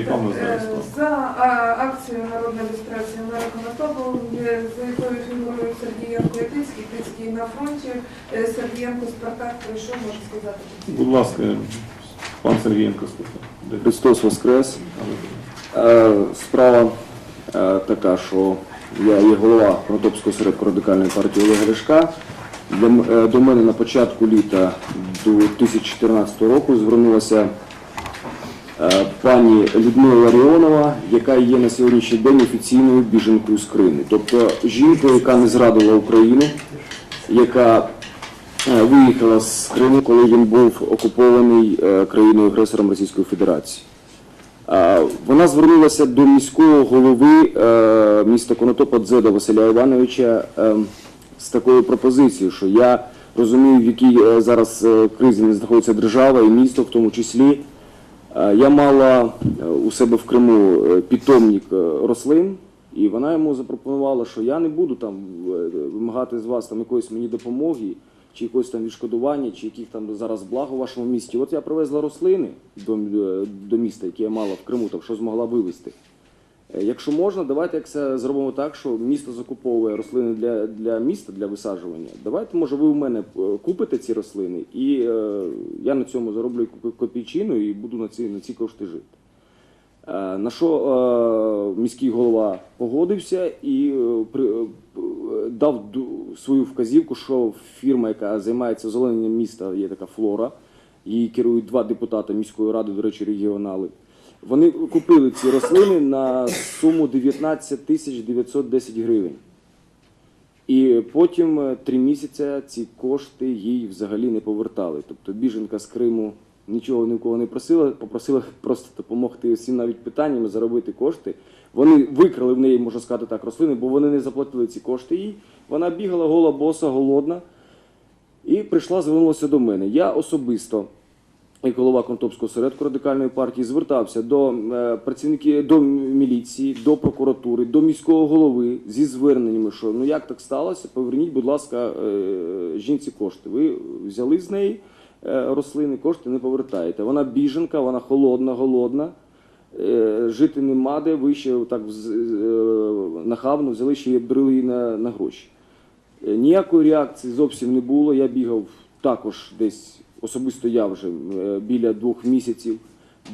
Е. За акцією народна ілюстрація Мера Конотопу, е, за якою фігурує Сергієнко і Тицький, Тицький на фронті, е, Сергієнко Спартак прийшов, можна сказати. Будь ласка, пан Сергієнко слухає. Христос Воскрес. Справа така, що я є голова Конотопського осередку радикальної партії Олега Ляшка. До мене на початку літа 2014 року звернулася пані Людмила Ларіонова, яка є на сьогоднішній день офіційною біженкою з Криму. Тобто жінка, яка не зрадила Україну, яка е, виїхала з Криму, коли він був окупований е, країною-агресором Російської Федерації. Вона звернулася до міського голови е, міста Конотопа Дзеда Василя Івановича е, з такою пропозицією, що я розумію, в якій е, зараз е, кризі знаходиться держава і місто в тому числі. Е, Я мала е, у себе в Криму е, питомник рослин, і вона йому запропонувала, що я не буду там вимагати з вас там якоїсь мені допомоги, чи якогось там відшкодування, чи яких там зараз благ у вашому місті. От я привезла рослини до, до міста, які я мала в Криму, там що змогла вивезти. Е, Якщо можна, давайте як це зробимо так, що місто закуповує рослини для, для міста для висаджування. Давайте, може, ви у мене е, купите ці рослини, і е, я на цьому зароблю копійчину і буду на ці, на ці кошти жити. Е, На що е, міський голова погодився і е, при- дав свою вказівку, що фірма, яка займається озелененням міста, є така флора. Її керують два депутати міської ради, до речі, регіонали. Вони купили ці рослини на суму 19 тисяч 910 гривень. І потім е, три місяці ці кошти їй взагалі не повертали. Тобто біженка з Криму нічого ні в кого не просила, попросила просто допомогти всім навіть питаннями заробити кошти. Вони викрали в неї, можна сказати так, рослини, бо вони не заплатили ці кошти їй. Вона бігала гола, боса, голодна і прийшла, звернулася до мене. Я особисто як голова Контопського осередку радикальної партії звертався до е, працівників до міліції, до прокуратури, до міського голови зі зверненнями, що ну як так сталося, поверніть, будь ласка, е, жінці кошти. Ви взяли з неї е, рослини, кошти не повертаєте. Вона біженка, вона холодна, голодна. Жити нема де, ви ще так нахабно взяли ще й обдрили її на, на гроші. Ніякої реакції зовсім не було. Я бігав також десь, особисто я вже е, біля двох місяців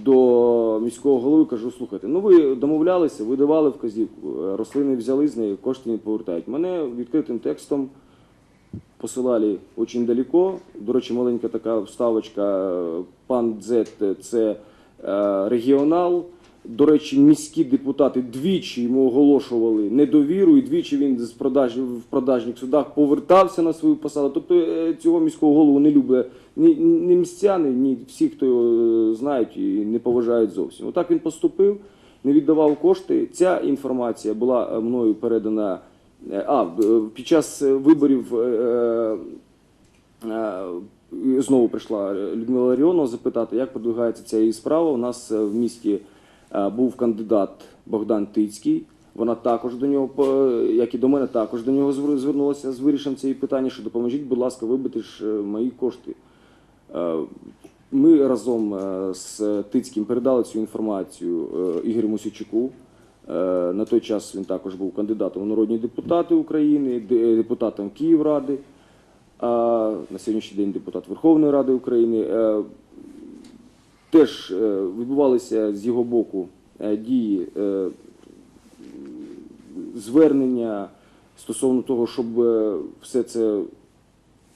до міського голови. Кажу, слухайте, ну ви домовлялися, ви давали вказівку, е, рослини взяли з неї, кошти не повертають. Мене відкритим текстом посилали дуже далеко. До речі, маленька така вставочка. е, Пан Дзет це регіонал. До речі, міські депутати двічі йому оголошували недовіру, і двічі він з продаж в продажних судах повертався на свою посаду. Тобто е, цього міського голову не люблять ні, ні містяни, ні всі, хто його е, знають і не поважають зовсім. Отак він поступив, не віддавав кошти. Ця інформація була е, мною передана. А, під час виборів знову прийшла Людмила Ларіонова запитати, як продвигається ця її справа. У нас в місті був кандидат Богдан Тицький. Вона також до нього, як і до мене, також до нього звернулася з вирішенням цієї питання, що допоможіть, будь ласка, вибити ж е, мої кошти. Е, Ми разом е, з Тицьким передали цю інформацію е, Ігорю Мосійчуку. Е, На той час він також був кандидатом у народні депутати України, де- депутатом Київради, на сьогоднішній день депутат Верховної Ради України. Теж е, відбувалися з його боку е, дії е, звернення стосовно того, щоб все це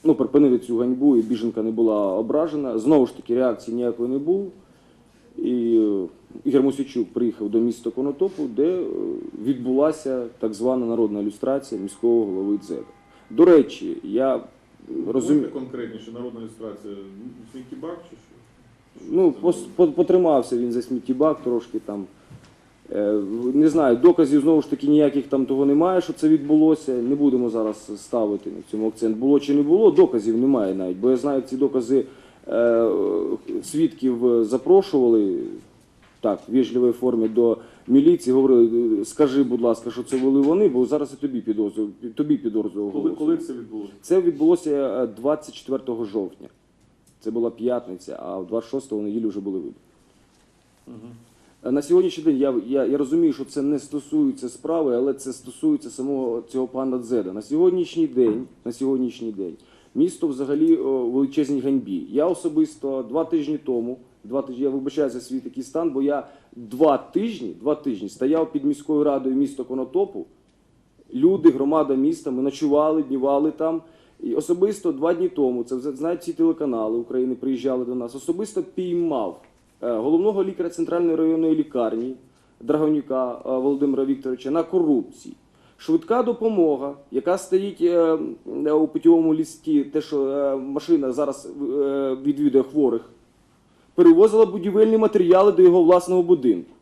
ну, припинити цю ганьбу і біженка не була ображена. Знову ж таки, реакції ніякої не було. І Ігор Мосійчук приїхав до міста Конотопу, де відбулася так звана народна ілюстрація міського голови ДЗЕК. До речі, я розумію. Конкретніше народна ілюстрація. Сміттєбак чи що? Ну, пос- по- потримався він за сміттєбак трошки там. Е, Не знаю, доказів знову ж таки ніяких там того немає, що це відбулося. Не будемо зараз ставити на цьому акцент. Було чи не було, доказів немає навіть. Бо я знаю, ці докази е, свідків запрошували так, в вежливій формі до міліції, говорили, скажи, будь ласка, що це були вони, бо зараз і тобі підозрю, тобі підозрю Коли, оголосять. коли це відбулося? Це відбулося е, 24 жовтня. Це була п'ятниця, а 26 неділю вже були вибори. На сьогоднішній день я, я, я розумію, що це не стосується справи, але це стосується самого цього пана Дзеда. На сьогоднішній день, на сьогоднішній день місто взагалі о, величезній ганьбі. Я особисто два тижні тому, два тижні, я вибачаю за свій такий стан, бо я два тижні, два тижні стояв під міською радою міста Конотопу. Люди, громада міста, ми ночували, днівали там. І особисто два дні тому, це знають всі телеканали України, приїжджали до нас. Особисто піймав е, головного лікаря центральної районної лікарні Драгонюка е, Володимира Вікторовича на корупції. Швидка допомога, яка стоїть е, у путівому лісті, те, що машина зараз відвідує хворих, перевозила будівельні матеріали до його власного будинку.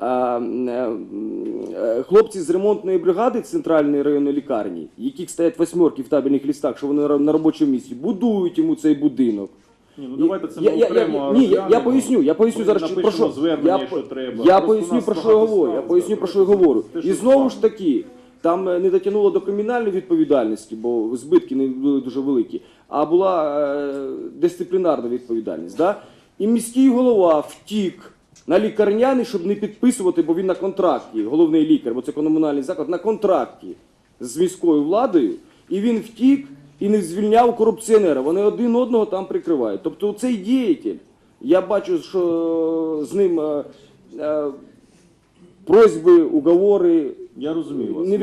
Е, е, Хлопці з ремонтної бригади центральної районної лікарні, яких стоять восьмерки в табельних лістах, що вони на- на робочому місці, будують йому цей будинок. Ні, ну давайте це я, ми окремо ні, я, я поясню, я поясню зараз про що звернення, я, що треба. я поясню про що я говорю. Я поясню про що я говорю. І знову ж таки, там е, не дотягнуло до кримінальної відповідальності, бо збитки не були дуже великі, а була е, дисциплінарна відповідальність. Да? І міський голова втік на лікарняний, щоб не підписувати, бо він на контракті, головний лікар, бо це комунальний заклад, на контракті з міською владою, і він втік і не звільняв корупціонера. Вони один одного там прикривають. Тобто цей діятель, я бачу, що з ним е, е, просьби, уговори Я розумію вас. не від-